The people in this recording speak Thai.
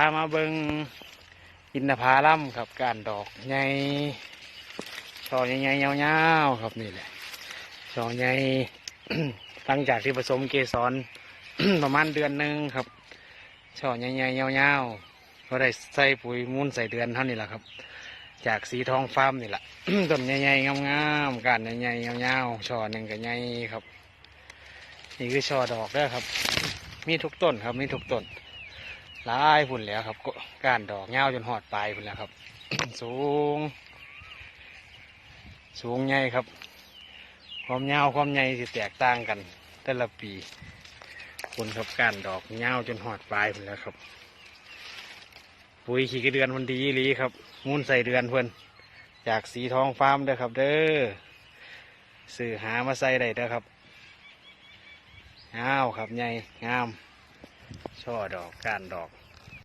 พามาเบิงอินทผาลัมครับการดอกใหญ่ช่อใหญ่ๆยาวๆครับนี่แหละช่อใหญ่หลังจากที่ผสมเกสรประมาณเดือนหนึ่งครับช่อใหญ่ๆยาวๆก็ได้ใส่ปุ๋ยมูลใส่เดือนเท่านี้แหละครับ จากสีทองฟาร์มนี่แหละต้นใหญ่ๆงามๆการใหญ่ๆยาวๆช่อหนึ่งก็ใหญ่ครับ นี่คือช่อดอกด้อครับ มีทุกต้นครับมีทุกต้น ลายพุ่นแล้วครับก้านดอกเงาจนหอดปลายพุ่นแล้วครับ สูง สูงใหญ่ครับ ความยาความใหญ่สิแตกต่างกัน แต่ละปีคุณครับก้านดอกเงาจนหอดปลายพุ่นแล้วครับ ปุ๋ยขี้กระเดือนมันดีอีหลีครับ มูลใส่เดือนเพิ่นจากสีทองฟาร์มเด้อครับ เด้อสื่อหามาใส่ได้เด้อครับงาวครับใหญ่งามช่อดอกก้านดอก